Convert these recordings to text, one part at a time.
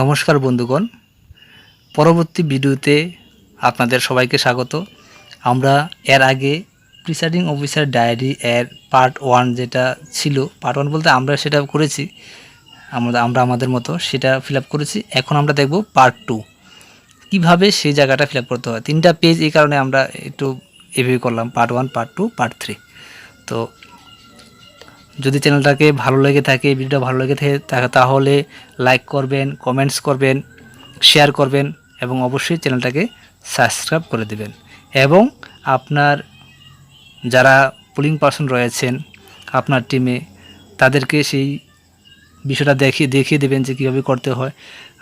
নমস্কার বন্ধুগণ। পরবর্তী ভিডিওতে আপনাদের সবাইকে স্বাগত। আমরা এর আগে প্রিসাইডিং অফিসার ডায়েরি এর পার্ট ওয়ান যেটা ছিল পার্ট ওয়ান বলতে আমরা সেটা করেছি, আমরা আমরা আমাদের মতো সেটা ফিল করেছি। এখন আমরা দেখব পার্ট টু কীভাবে সেই জায়গাটা ফিল করতে হয়? তিনটা পেজ এই কারণে আমরা একটু এভাবে করলাম part one part two part three তো যদি চ্যানেলটাকে ভালো লেগে থাকে, ভিডিওটা ভালো লেগে থাকে তাহলে লাইক করবেন কমেন্টস করবেন শেয়ার করবেন এবং অবশ্যই চ্যানেলটাকে সাবস্ক্রাইব করে দেবেন। এবং আপনার যারা পুলিং পার্সন রয়েছেন, আপনার টিমে তাদেরকে সেই বিষয়টা দেখিয়ে দেখিয়ে দেবেন যে কীভাবে করতে হয়।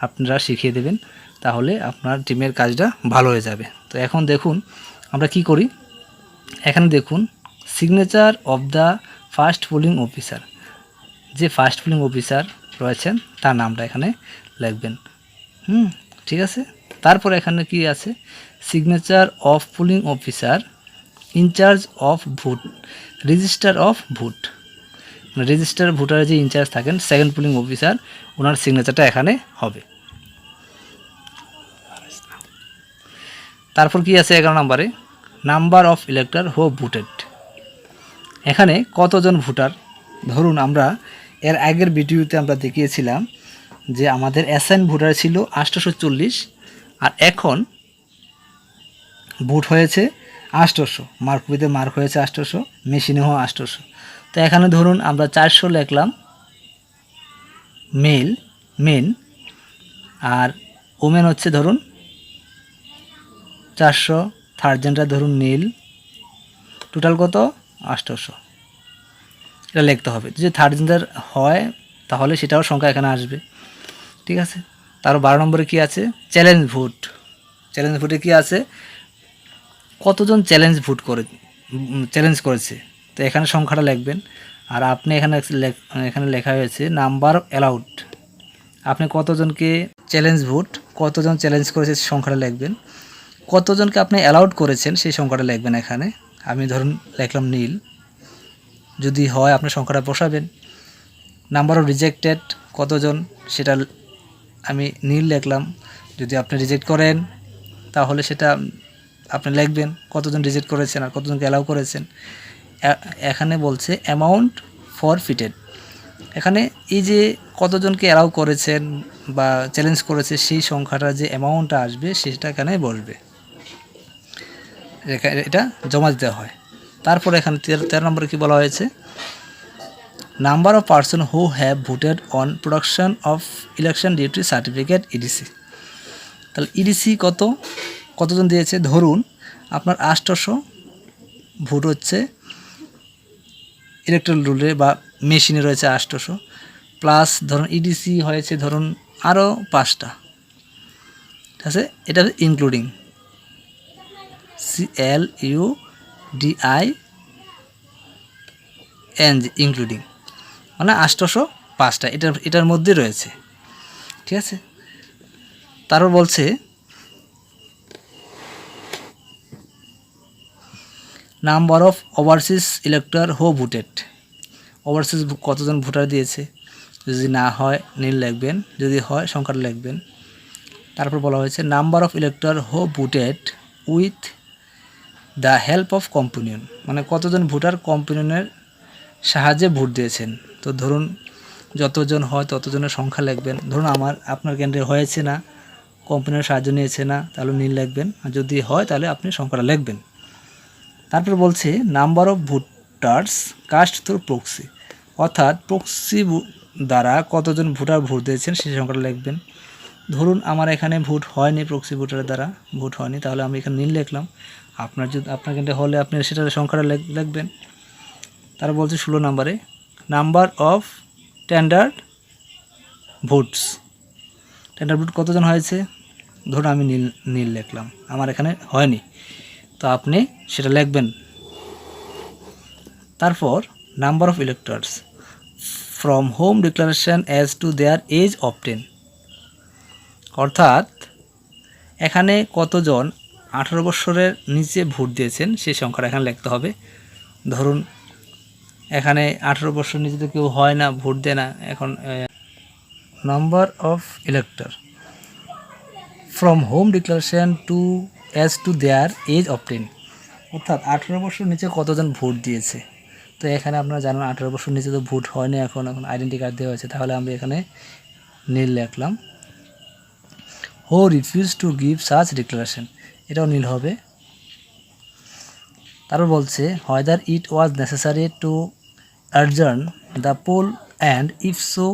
আপনারা শিখিয়ে দেবেন, তাহলে আপনার টিমের কাজটা ভালো হয়ে যাবে। তো এখন দেখুন, আমরা কি করি? এখানে দেখুন signature of the first polling officer. যে ফার্স্ট পুলিং অফিসার রয়েছেন, তার নামটা এখানে লিখবেন। হুম, ঠিক আছে? তারপর এখানে কি আছে? Signature of polling officer in charge of vote register of vote register ভোটারের যে ইনচার্জ থাকেন সেকেন্ড পুলিং অফিসার ওনার সিগনেচারটা এখানে হবে। তারপর কি আছে এগারো নম্বরে? Number of elector who voted এখানে কতজন ভোটার? ধরুন আমরা এর আগের ভিডিওতে আমরা দেখিয়েছিলাম যে আমাদের অ্যাসাইন ভোটার ছিল চল্লিশ আর এখন ভোট হয়েছে আটশোশো মার্কবিতে মার্ক হয়েছে আটশোশো মেশিনেও আটশোশো তো এখানে ধরুন আমরা চারশো লিখলাম মেল মেন আর ওমেন হচ্ছে ধরুন চারশো থার্ড জেন্ডার ধরুন নীল টোটাল কত? আষ্টশো। এটা লিখতে হবে। যদি থার্ড জেন্ডার হয়, তাহলে সেটাও সংখ্যা এখানে আসবে। ঠিক আছে? তার বারো নম্বরে কি আছে? চ্যালেঞ্জ ভোট চ্যালেঞ্জ ভোটে কি আছে? কতজন চ্যালেঞ্জ ভোট করে চ্যালেঞ্জ করেছে? তো এখানে সংখ্যাটা লিখবেন। আর আপনি এখানে এখানে লেখা হয়েছে নাম্বার অ্যালাউড আপনি কতজনকে চ্যালেঞ্জ ভোট কতজন চ্যালেঞ্জ করেছে সংখ্যাটা লিখবেন। কতজনকে আপনি অ্যালাউড করেছেন, সেই সংখ্যাটা লিখবেন এখানে। আমি ধরুন লিখলাম নীল। যদি হয় আপনি সংখ্যাটা বসাবেন। নাম্বার অফ রিজেক্টেড কতজন সেটা আমি নীল লিখলাম। যদি আপনি রিজেক্ট করেন, তাহলে সেটা আপনি লিখবেন কতজন রিজেক্ট করেছেন আর কতজনকে অ্যালাউ করেছেন। এখানে বলছে অ্যামাউন্ট ফর ফিটেড এখানে এই যে কতজনকে অ্যালাউ করেছেন বা চ্যালেঞ্জ করেছে সেই সংখ্যাটা যে অ্যামাউন্টটা আসবে, সেটা এখানে বসবে। এটা জমা দিতে হয়। তারপর এখানে তেরো নম্বরে কী বলা হয়েছে? Number of person who have voted on production of election duty certificate EDC তাহলে ইডিসি কত? কতজন দিয়েছে? ধরুন আপনার আষ্টশো ভোট হচ্ছে ইলেকট্রিক রুলে বা মেশিনে রয়েছে আষ্টশো প্লাস ধরুন ইডিসি হয়েছে ধরুন আরও পাঁচটা। ঠিক আছে? এটা including C L U D I N G including মানে আষ্টশো পাঁচটা, এটার এটার মধ্যে রয়েছে। ঠিক আছে? তারপর বলছে, number of overseas elector who voted. Overseas কতজন ভোটার দিয়েছে? যদি না হয়, নীল লিখবেন, যদি হয়, সংখ্যাটা লিখবেন। তারপর বলা হয়েছে, number of elector who voted with the help of companion মানে কতজন ভোটার কম্পিউনিয়নের সাহায্যে ভোট দিয়েছেন। তো ধরুন, যতজন হয় ততজনের সংখ্যা লিখবেন। ধরুন আমার, আপনার কেন্দ্রে হয়েছে না কম্পিউনিয়নের সাহায্য নিয়েছে না, তাহলে নীল লিখবেন। আর যদি হয়, তাহলে আপনি সংখ্যাটা লিখবেন। তারপর বলছে number of voters cast through proxy অর্থাৎ প্রক্সি দ্বারা কতজন ভোটার ভোট দিয়েছেন, সেই সংখ্যাটা লিখবেন। ধরুন আমার এখানে ভোট হয়নি প্রক্সি ভোটারের দ্বারা, ভোট হয়নি, তাহলে আমি এখানে নীল লিখলাম। আপনার যদি, আপনার কিন্তু হলে আপনি সেটার সংখ্যাটা লিখবেন। তারা বলছে ষোলো নম্বরে number of standard votes standard vote কতজন হয়েছে? ধরুন আমি নীল নীল লিখলাম, আমার এখানে হয়নি। তো আপনি সেটা লিখবেন। তারপর number of electors from home declaration as to their age of ten অর্থাৎ এখানে কতজন আঠারো বছরের নিচে ভোট দিয়েছেন সেই সংখ্যাটা এখানে লিখতে হবে। ধরুন, এখানে আঠারো বছর নিচে তো কেউ হয় না, ভোট দেয় না, এখন number of elector from home declaration to as to their age obtain অর্থাৎ আঠেরো বছর নিচে কতজন ভোট দিয়েছে? তো এখানে আপনারা জানেন আঠেরো বছর নিচে তো ভোট হয়নি এখন এখন আইডেন্টি কার্ড দেওয়া হয়েছে, তাহলে আমরা এখানে নীল লিখলাম। Who refuse to give such declaration এটাও নীল হবে। তারপর বলছে whether it was necessary to adjourn the poll and if so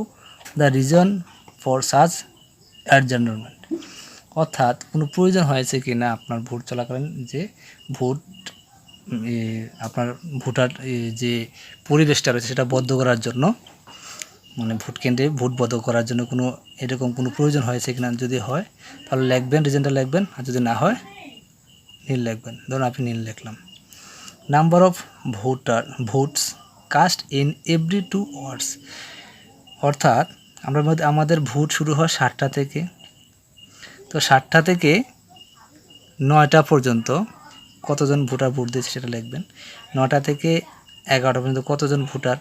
the reason for such adjournment অর্থাৎ, কোনো প্রয়োজন হয়েছে কি না আপনার ভোট চলাকালীন যে ভোট আপনার ভোটার যে পরিবেশটা রয়েছে সেটা বদ্ধ করার জন্য? মানে ভোট কেন্দ্রে ভোট বদ্ধ করার জন্য কোনো এরকম কোনো প্রয়োজন হয়েছে কিনা যদি হয়, তাহলে লিখবেন, রিজনটা লিখবেন, আর যদি না হয়, নীল লিখবেন। ধরুন আপনি নীল লিখলাম। Number of voter votes cast in every two words অর্থাৎ আমরা আমাদের ভোট শুরু হয় সাতটা থেকে। তো সাতটা থেকে নয়টা পর্যন্ত কতজন ভোটার ভোট দিয়েছে সেটা লিখবেন। নটা থেকে এগারোটা পর্যন্ত কতজন ভোটার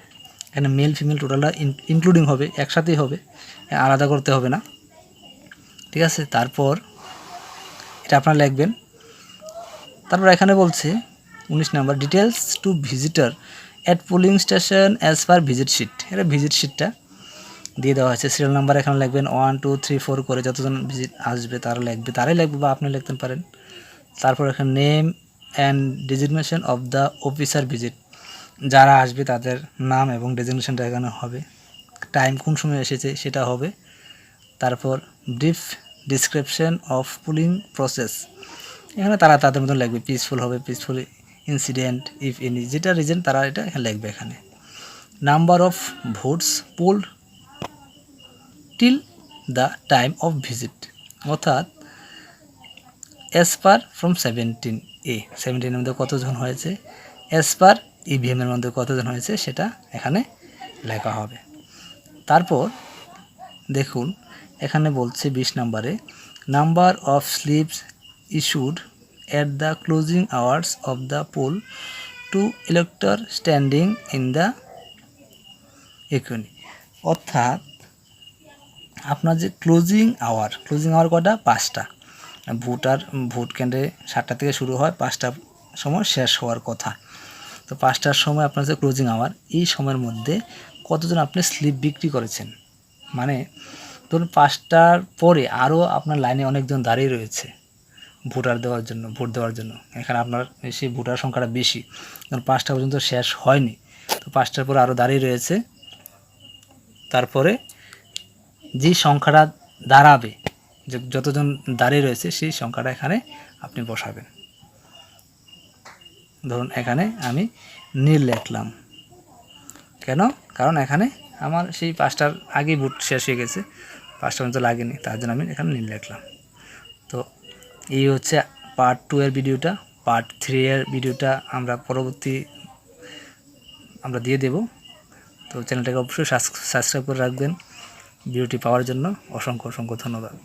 এখানে মেল ফিমেল টোটালটা ইনক্লুডিং হবে, একসাথেই হবে, আলাদা করতে হবে না। ঠিক আছে? তারপর এটা আপনারা লিখবেন। তারপর এখানে বলছে, উনিশ number details to visitor at polling station as per visit sheet এটা ভিজিট শিটটা দিয়ে দেওয়া হয়েছে। সিরিয়াল নাম্বার এখানে লিখবেন ওয়ান টু থ্রি ফোর করে যতজন ভিজিট আসবে, তারা লিখবে। তারাই লিখবে বা আপনি লিখতে পারেন। তারপর এখানে name and designation of the officer visit যারা আসবে তাদের নাম এবং ডেজিগনেশনটা এখানে হবে। টাইম কোন সময় এসেছে সেটা হবে। তারপর brief description of polling process এখানে তারা তাদের মতন লিখবে পিসফুল হবে পিসফুল ইনসিডেন্ট ইফ এনি যেটা রিজন তারা এটা লিখবে এখানে। Number of votes polled till the time of visit অর্থাৎ as per from seventeen A সেভেন্টিনের মধ্যে কতজন হয়েছে? অ্যাজ পার ইভিএমের মধ্যে কতজন হয়েছে সেটা এখানে লেখা হবে। তারপর দেখুন, এখানে বলছে বিশ নম্বরে number of slips issued at the closing hours of the poll to elector standing in the এখনি অর্থাৎ, আপনার যে ক্লোজিং আওয়ার ক্লোজিং আওয়ার কটা? পাঁচটা। ভোটার, ভোট কেন্দ্রে সাতটা থেকে শুরু হয়, পাঁচটা সময় শেষ হওয়ার কথা। তো পাঁচটার সময় আপনার যে ক্লোজিং আওয়ার এই সময়ের মধ্যে কতজন আপনি স্লিপ বিক্রি করেছেন? মানে ধরুন পাঁচটার পরে আরও আপনার লাইনে অনেকজন দাঁড়িয়ে রয়েছে ভোটার দেওয়ার জন্য, ভোট দেওয়ার জন্য। এখানে আপনার সেই ভোটার সংখ্যাটা বেশি। কারণ পাঁচটা পর্যন্ত শেষ হয়নি, তো পাঁচটার পরে আরও দাঁড়িয়ে রয়েছে। তারপরে যে সংখ্যাটা দাঁড়াবে যতজন দাঁড়িয়ে রয়েছে সেই সংখ্যাটা এখানে আপনি বসাবেন। ধরুন এখানে আমি নীল লিখলাম। কেন? কারণ এখানে আমার সেই পাঁচটার আগেই বুট শেষ হয়ে গেছে। পাঁচটা পর্যন্ত লাগেনি, তার জন্য আমি এখানে নীল লিখলাম। তো এই হচ্ছে পার্ট টু এর ভিডিওটা। পার্ট থ্রি এর ভিডিওটা আমরা পরবর্তী আমরা দিয়ে দেব। তো চ্যানেলটাকে অবশ্যই সাবস্ক্রাইব করে রাখবেন। ভিডিওটি পাওয়ার জন্য অসংখ্য অসংখ্য ধন্যবাদ।